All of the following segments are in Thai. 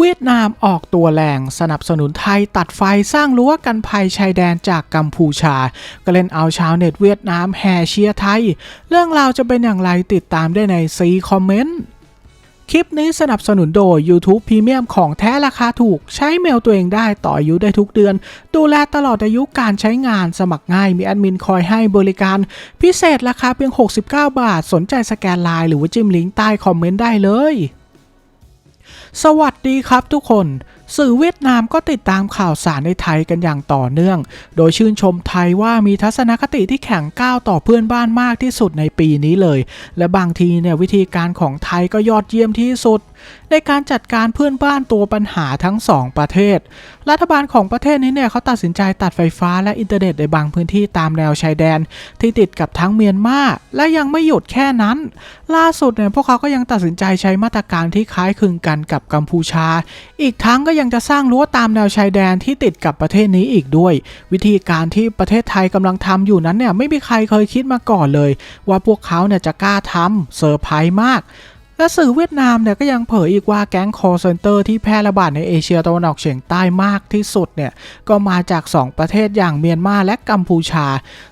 เวียดนามออกตัวแรงสนับสนุนไทยตัดไฟสร้างรั้วกันภัยชายแดนจากกัมพูชา ก็เล่นเอาชาวเน็ตเวียดนามแห่เชียร์ไทย เรื่องราวจะเป็นอย่างไรติดตามได้ในซีคอมเมนต์คลิปนี้สนับสนุนโดย YouTube Premium ของแท้ราคาถูก ใช้เมลตัวเองได้ต่ออายุได้ทุกเดือน ดูแลตลอดอายุการใช้งานสมัครง่ายมีแอดมินคอยให้บริการ พิเศษราคาเพียง 69 บาท สนใจสแกนไลน์หรือว่าจิ้มลิงก์ใต้คอมเมนต์ได้เลย สวัสดีครับทุกคน สื่อเวียดนามก็ติดตามข่าวสารในไทยกันอย่างต่อเนื่อง โดยชื่นชมไทยว่ามีทัศนคติที่แข็งก้าวต่อเพื่อนบ้านมากที่สุดในปีนี้เลย และบางทีเนี่ยวิธีการของไทยก็ยอดเยี่ยมที่สุด ในการจัดการเพื่อนบ้านตัวปัญหาทั้งสองประเทศ รัฐบาลของประเทศนี้เนี่ยเขาตัดสินใจตัดไฟฟ้าและอินเทอร์เน็ตในบางพื้นที่ตามแนวชายแดน ที่ติดกับทั้งเมียนมาและยังไม่หยุดแค่นั้น ล่าสุดเนี่ยพวกเขาก็ยังตัดสินใจใช้มาตรการที่คล้ายคลึงกันกับกัมพูชา อีกทั้งก็ยังจะสร้างรั้วตามแนวชายแดนที่ติดกับประเทศนี้อีกด้วย วิธีการที่ประเทศไทยกำลังทำอยู่นั้นเนี่ยไม่มีใครเคยคิดมาก่อนเลย ว่าพวกเขาเนี่ยจะกล้าทำเซอร์ไพรส์มาก และสื่อเวียดนามเนี่ยก็ยังเผยอีกว่าแก๊ง call center ที่แพร่ระบาดในเอเชียตะวันออกเฉียงใต้มากที่สุดเนี่ยก็มาจาก 2 ประเทศอย่างเมียนมาและกัมพูชา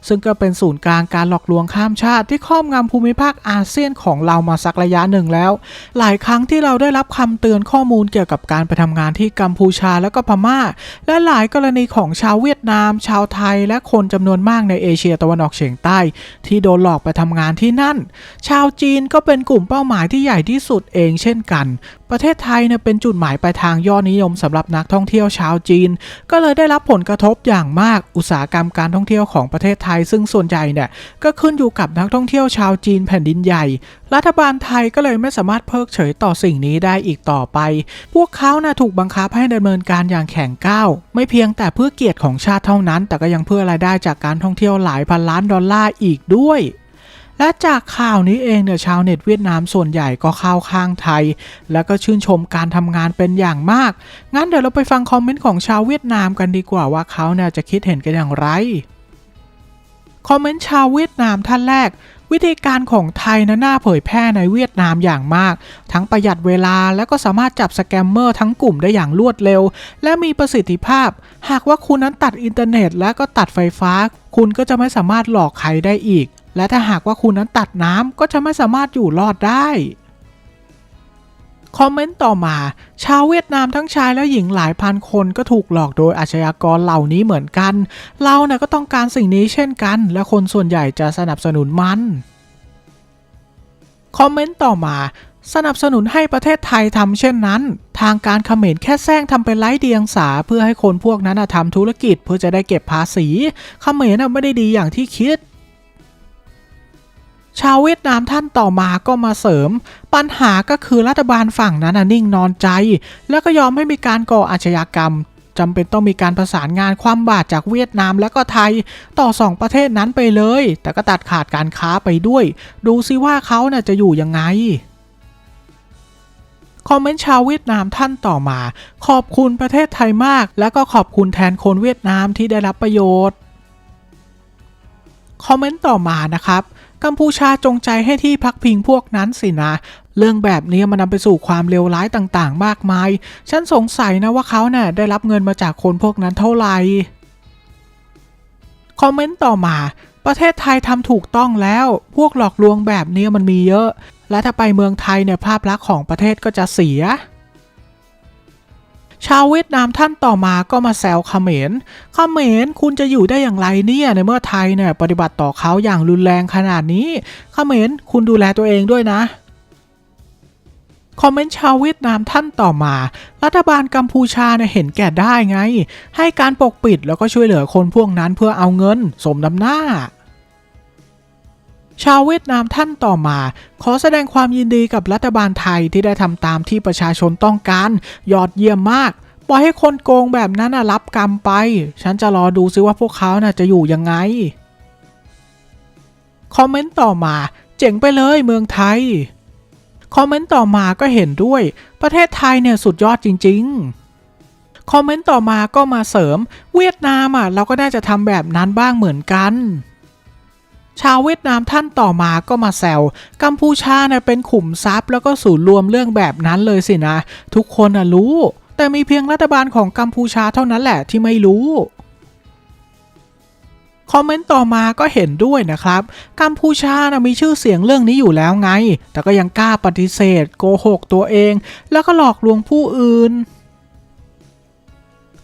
ซึ่งก็เป็นศูนย์กลางการหลอกลวงข้ามชาติที่ครอบงำภูมิภาคอาเซียนของเรามาสักระยะหนึ่งแล้ว หลายครั้งที่เราได้รับคำเตือนข้อมูลเกี่ยวกับการไปทำงานที่กัมพูชาและก็พม่า และหลายกรณีของชาวเวียดนาม ชาวไทย และคนจำนวนมากในเอเชียตะวันออกเฉียงใต้ ที่โดนหลอกไปทำงานที่นั่น ชาวจีนก็เป็นกลุ่มเป้าหมายที่ใหญ่ญ่ที่สุดเองเช่นกัน ประเทศไทยเนี่ยเป็นจุดหมายปลายทางยอดนิยมสำหรับนักท่องเที่ยวชาวจีน ก็เลยได้รับผลกระทบอย่างมากอุตสาหกรรมการท่องเที่ยวของประเทศไทย ซึ่งส่วนใหญ่เนี่ยก็ขึ้นอยู่กับนักท่องเที่ยวชาวจีนแผ่นดินใหญ่ รัฐบาลไทยก็เลยไม่สามารถเพิกเฉยต่อสิ่งนี้ได้อีกต่อไป พวกเขานะ่ะถูกบังคับให้ดำเนินการอย่างแข็งก้าวไม่เพียงแต่เพื่อเกียรติของชาติเท่านั้น แต่ก็ยังเพื่อรายได้จากการท่องเที่ยวหลายพันล้านดอลลาร์อีกด้วย และจากข่าวนี้เองเนี่ยชาวเน็ตเวียดนามส่วนใหญ่ก็เข้าข้างไทย แล้วก็ชื่นชมการทำงานเป็นอย่างมาก งั้นเดี๋ยวเราไปฟังคอมเมนต์ของชาวเวียดนามกันดีกว่าว่าเขาเนี่ยจะคิดเห็นกันอย่างไร คอมเมนต์ชาวเวียดนามท่านแรกวิธีการของไทยนะน่าเผยแพร่ในเวียดนามอย่างมาก ทั้งประหยัดเวลาและก็สามารถจับสแกมเมอร์ทั้งกลุ่มได้อย่างรวดเร็ว และมีประสิทธิภาพ หากว่าคุณนั้นตัดอินเทอร์เน็ต และก็ตัดไฟฟ้า คุณก็จะไม่สามารถหลอกใครได้อีก และถ้าหากว่าคุณนั้นตัดน้ำก็จะไม่สามารถอยู่รอดได้คอมเมนต์ต่อมา ชาวเวียดนามทั้งชายและหญิงหลายพันคนก็ถูกหลอกโดยอาชญากรเหล่านี้เหมือนกัน เราเนี่ยก็ต้องการสิ่งนี้เช่นกัน และคนส่วนใหญ่จะสนับสนุนมัน คอมเมนต์ต่อมา สนับสนุนให้ประเทศไทยทำเช่นนั้น ทางการเขมรแค่แซงทำเป็นไร้เดียงสาเพื่อให้คนพวกนั้นทำธุรกิจเพื่อจะได้เก็บภาษี เขมรไม่ได้ดีอย่างที่คิด ชาวเวียดนามท่านต่อมาก็มาเสริม ปัญหาก็คือรัฐบาลฝั่งนั้นนิ่งนอนใจ แล้วก็ยอมให้มีการก่ออาชญากรรมจำเป็นต้องมีการประสานงานความบาดจากเวียดนามและก็ไทยต่อสองประเทศนั้นไปเลย แต่ก็ตัดขาดการค้าไปด้วย ดูซิว่าเขาน่ะจะอยู่ยังไงคอมเมนต์ชาวเวียดนามท่านต่อมา ขอบคุณประเทศไทยมาก และก็ขอบคุณแทนคนเวียดนามที่ได้รับประโยชน์ คอมเมนต์ต่อมานะครับกัมพูชาจงใจให้ที่พักพิงพวกนั้นสินะ เรื่องแบบนี้มันนำไปสู่ความเลวร้ายต่างๆ มากมาย ฉันสงสัยนะว่าเขาเนี่ยได้รับเงินมาจากคนพวกนั้นเท่าไหร่ คอมเมนต์ต่อมา ประเทศไทยทำถูกต้องแล้ว พวกหลอกลวงแบบนี้มันมีเยอะ และถ้าไปเมืองไทยเนี่ยภาพลักษณ์ของประเทศก็จะเสีย ชาวเวียดนามท่านต่อมาก็มาแซวเขมร เขมรคุณจะอยู่ได้อย่างไรเนี่ยในเมื่อไทยเนี่ยปฏิบัติต่อเขาอย่างรุนแรงขนาดนี้ เขมรคุณดูแลตัวเองด้วยนะคอมเมนต์ชาวเวียดนามท่านต่อมา รัฐบาลกัมพูชาเนี่ยเห็นแก่ได้ไง ให้การปกปิดแล้วก็ช่วยเหลือคนพวกนั้นเพื่อเอาเงิน สมน้ำหน้า ชาวเวียดนามท่านต่อมา ขอแสดงความยินดีกับรัฐบาลไทยที่ได้ทำตามที่ประชาชนต้องการ ยอดเยี่ยมมาก ปล่อยให้คนโกงแบบนั้นนะรับกรรมไป ฉันจะรอดูซิว่าพวกเขาน่ะจะอยู่ยังไง คอมเมนต์ต่อมา เจ๋งไปเลยเมืองไทย คอมเมนต์ต่อมาก็เห็นด้วย ประเทศไทยเนี่ยสุดยอดจริง ๆคอมเมนต์ต่อมาก็มาเสริม เวียดนามอะเราก็น่าจะทำแบบนั้นบ้างเหมือนกัน ชาวเวียดนามท่านต่อมาก็มาแซวกัมพูชานี่ยเป็นขุมทรัพย์ แล้วก็ศูนย์รวมเรื่องแบบนั้นเลยสินะ ทุกคนนะรู้ แต่มีเพียงรัฐบาลของกัมพูชาเท่านั้นแหละที่ไม่รู้คอมเมนต์ต่อมาก็เห็นด้วยนะครับ กัมพูชานะมีชื่อเสียงเรื่องนี้อยู่แล้วไง แต่ก็ยังกล้าปฏิเสธ โกหกตัวเอง แล้วก็หลอกลวงผู้อื่น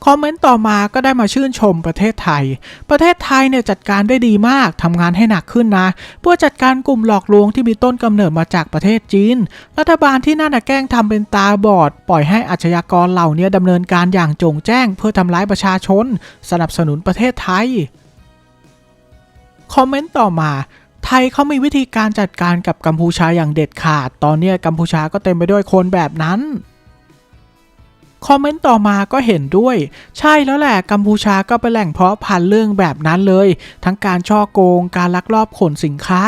คอมเมนต์ต่อมาก็ได้มาชื่นชมประเทศไทย ประเทศไทยเนี่ยจัดการได้ดีมากทำงานให้หนักขึ้นนะ เพื่อจัดการกลุ่มหลอกลวงที่มีต้นกำเนิดมาจากประเทศจีน รัฐบาลที่นั่นนะแกล้งทำเป็นตาบอด ปล่อยให้อาชญากรเหล่านี้ดำเนินการอย่างจงแจ้ง เพื่อทำร้ายประชาชน สนับสนุนประเทศไทย คอมเมนต์ต่อมาไทยเขามีวิธีการจัดการกับกัมพูชาอย่างเด็ดขาด ตอนเนี้ยกัมพูชาก็เต็มไปด้วยคนแบบนั้น คอมเมนต์ต่อมาก็เห็นด้วย ใช่แล้วแหละกัมพูชาก็เป็นแหล่งเพาะพันธุ์เรื่องแบบนั้นเลย ทั้งการช่อโกง การลักลอบขนสินค้า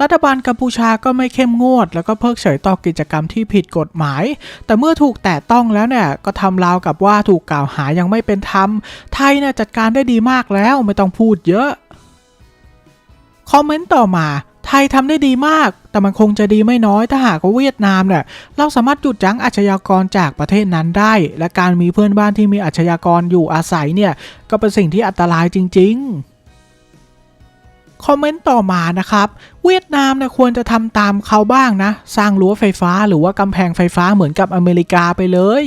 รัฐบาลกัมพูชาก็ไม่เข้มงวด แล้วก็เพิกเฉยต่อกิจกรรมที่ผิดกฎหมาย แต่เมื่อถูกแตะต้องแล้วเนี่ยก็ทำราวกับว่าถูกกล่าวหายังไม่เป็นธรรม ไทยเนี่ยจัดการได้ดีมากแล้วไม่ต้องพูดเยอะคอมเมนต์ต่อมา ไทยทำได้ดีมาก แต่มันคงจะดีไม่น้อยถ้าหากว่าเวียดนามเนี่ยเราสามารถหยุดยั้งอาชญากรจากประเทศนั้นได้ และการมีเพื่อนบ้านที่มีอาชญากรอยู่อาศัยเนี่ยก็เป็นสิ่งที่อันตรายจริง ๆคอมเมนต์ต่อมานะครับ เวียดนามนี่ยควรจะทำตามเขาบ้างนะ สร้างรั้วไฟฟ้าหรือว่ากำแพงไฟฟ้าเหมือนกับอเมริกาไปเลย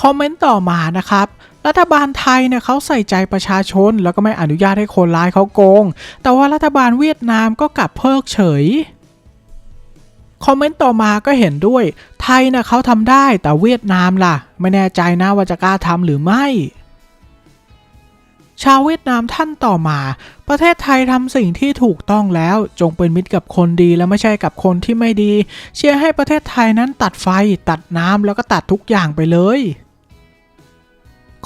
คอมเมนต์ต่อมานะครับ รัฐบาลไทยเนี่ยเขาใส่ใจประชาชน แล้วก็ไม่อนุญาตให้คนร้ายเขาโกง แต่ว่ารัฐบาลเวียดนามก็กลับเพิกเฉยคอมเมนต์ต่อมาก็เห็นด้วย ไทยนะเขาทำได้แต่เวียดนามล่ะ ไม่แน่ใจนะว่าจะกล้าทำหรือไม่ ชาวเวียดนามท่านต่อมา ประเทศไทยทำสิ่งที่ถูกต้องแล้ว จงเป็นมิตรกับคนดีและไม่ใช่กับคนที่ไม่ดี เชียร์ให้ประเทศไทยนั้นตัดไฟ ตัดน้ำแล้วก็ตัดทุกอย่างไปเลย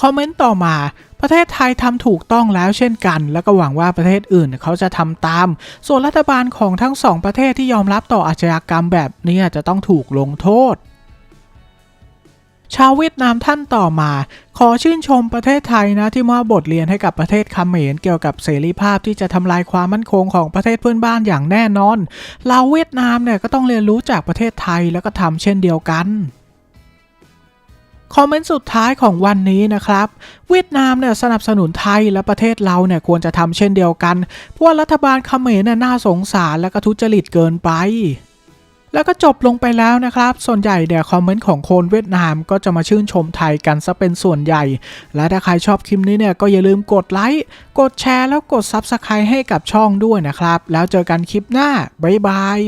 คอมเมนต์ต่อมาประเทศไทยทำถูกต้องแล้วเช่นกัน แล้วก็หวังว่าประเทศอื่นเขาจะทำตาม ส่วนรัฐบาลของทั้งสองประเทศที่ยอมรับต่ออาชญากรรมแบบนี้จะต้องถูกลงโทษ ชาวเวียดนามท่านต่อมา ขอชื่นชมประเทศไทยนะที่มอบบทเรียนให้กับประเทศเขมรเกี่ยวกับเสรีภาพที่จะทำลายความมั่นคงของประเทศเพื่อนบ้านอย่างแน่นอนเราเวียดนามเนี่ยก็ต้องเรียนรู้จากประเทศไทยแล้วก็ทำเช่นเดียวกัน อมเมนต์สุดท้ายของวันนี้นะครับ เวียดนามเนี่ยสนับสนุนไทยและประเทศเราเนี่ยควรจะทำเช่นเดียวกัน เพราะรัฐบาลเขมรเนี่ยน่าสงสารและก็ทุจริตเกินไปแล้วก็จบลงไปแล้วนะครับ ส่วนใหญ่เนี่ยวคอมเมนต์ของคนเวียดนามก็จะมาชื่นชมไทยกันซะเป็นส่วนใหญ่ และถ้าใครชอบคลิปนี้เนี่ยก็อย่าลืมกดไลค์ กดแชร์แล้วกด Subscribe ให้กับช่องด้วยนะครับ แล้วเจอกันคลิปหน้า บ๊ายบาย